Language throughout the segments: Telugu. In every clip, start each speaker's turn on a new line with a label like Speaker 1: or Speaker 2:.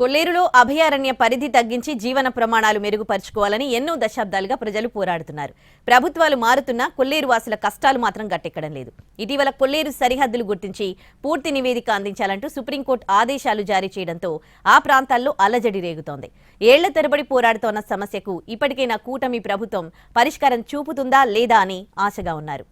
Speaker 1: కొల్లేరులో అభయారణ్య పరిధి తగ్గించి జీవన ప్రమాణాలు మెరుగుపరుచుకోవాలని ఎన్నో దశాబ్దాలుగా ప్రజలు పోరాడుతున్నారు. ప్రభుత్వాలు మారుతున్నా కొల్లేరు వాసుల కష్టాలు మాత్రం గట్టెక్కడం లేదు. ఇటీవల కొల్లేరు సరిహద్దులు గుర్తించి పూర్తి నివేదిక అందించాలంటూ సుప్రీంకోర్టు ఆదేశాలు జారీ చేయడంతో ఆ ప్రాంతాల్లో అల్లజడి రేగుతోంది. ఏళ్ళ తరబడి పోరాడుతోన్న సమస్యకు ఇప్పటికైనా కూటమి ప్రభుత్వం పరిష్కారం చూపుతుందా లేదా అని ఆశగా ఉన్నారు.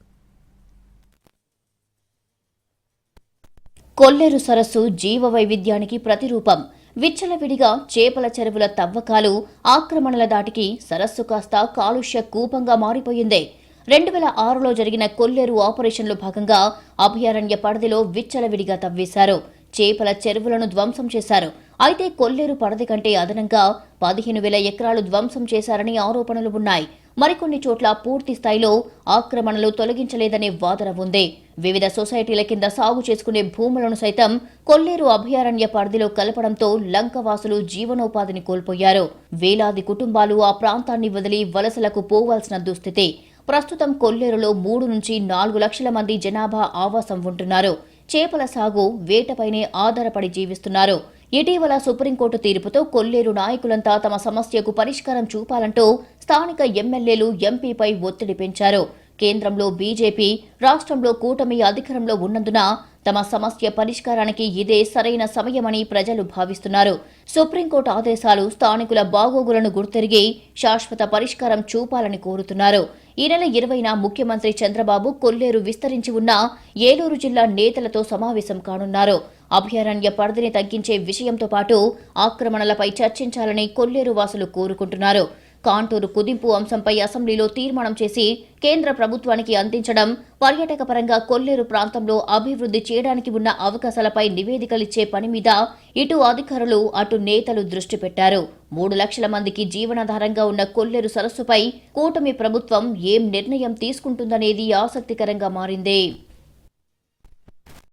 Speaker 2: కొల్లేరు సరస్సు జీవ వైవిధ్యానికి ప్రతిరూపం. విచ్చలవిడిగా చేపల చెరువుల తవ్వకాలు ఆక్రమణల దాటికి సరస్సు కాస్త కాలుష్య కూపంగా మారిపోయింది. రెండు వేల ఆరులో జరిగిన కొల్లేరు ఆపరేషన్లో భాగంగా అభయారణ్య పరిధిలో విచ్చలవిడిగా తవ్వేశారు. చేపల చెరువులను ధ్వంసం చేశారు. అయితే కొల్లేరు పడది కంటే అదనంగా పదిహేను వేల ఎకరాలు ధ్వంసం చేశారని ఆరోపణలు ఉన్నాయి. మరికొన్ని చోట్ల పూర్తి స్థాయిలో ఆక్రమణలు తొలగించలేదనే వాదన ఉంది. వివిధ సొసైటీల కింద సాగు చేసుకునే భూములను సైతం కొల్లేరు అభయారణ్య పరిధిలో కలపడంతో లంకవాసులు జీవనోపాధిని కోల్పోయారు. వేలాది కుటుంబాలు ఆ ప్రాంతాన్ని వదిలి వలసలకు పోవాల్సిన దుస్థితి. ప్రస్తుతం కొల్లేరులో మూడు నుంచి నాలుగు లక్షల మంది జనాభా ఆవాసం ఉంటున్నారు. చేపల సాగు వేటపైనే ఆధారపడి జీవిస్తున్నారు. ఇటీవల సుప్రీంకోర్టు తీర్పుతో కొల్లేరు నాయకులంతా తమ సమస్యకు పరిష్కారం చూపాలంటూ స్థానిక ఎమ్మెల్యేలు ఎంపీపై ఒత్తిడి పెంచారు. కేంద్రంలో బీజేపీ రాష్ట్రంలో కూటమి అధికారంలో ఉన్నందున తమ సమస్య పరిష్కారానికి ఇదే సరైన సమయమని ప్రజలు భావిస్తున్నారు. సుప్రీంకోర్టు ఆదేశాలు స్థానికుల బాగోగులను గుర్తెరిగి శాశ్వత పరిష్కారం చూపాలని కోరుతున్నారు. ఈ నెల ఇరవైన ముఖ్యమంత్రి చంద్రబాబు కొల్లేరు విస్తరించి ఉన్న ఏలూరు జిల్లా నేతలతో సమావేశం కానున్నారు. అభయారణ్య పరిధిని తగ్గించే విషయంతో పాటు ఆక్రమణలపై చర్చించాలని కొల్లేరు వాసులు కోరుకుంటున్నారు. కాంటూరు కుదింపు అంశంపై అసెంబ్లీలో తీర్మానం చేసి కేంద్ర ప్రభుత్వానికి అందించడం పర్యాటక పరంగా కొల్లేరు ప్రాంతంలో అభివృద్ధి చేయడానికి ఉన్న అవకాశాలపై నివేదికలిచ్చే పని మీద ఇటు అధికారులు అటు నేతలు దృష్టి పెట్టారు. మూడు లక్షల మందికి జీవనాధారంగా ఉన్న కొల్లేరు సరస్సుపై కూటమి ప్రభుత్వం ఏం నిర్ణయం తీసుకుంటుందనేది ఆసక్తికరంగా మారింది.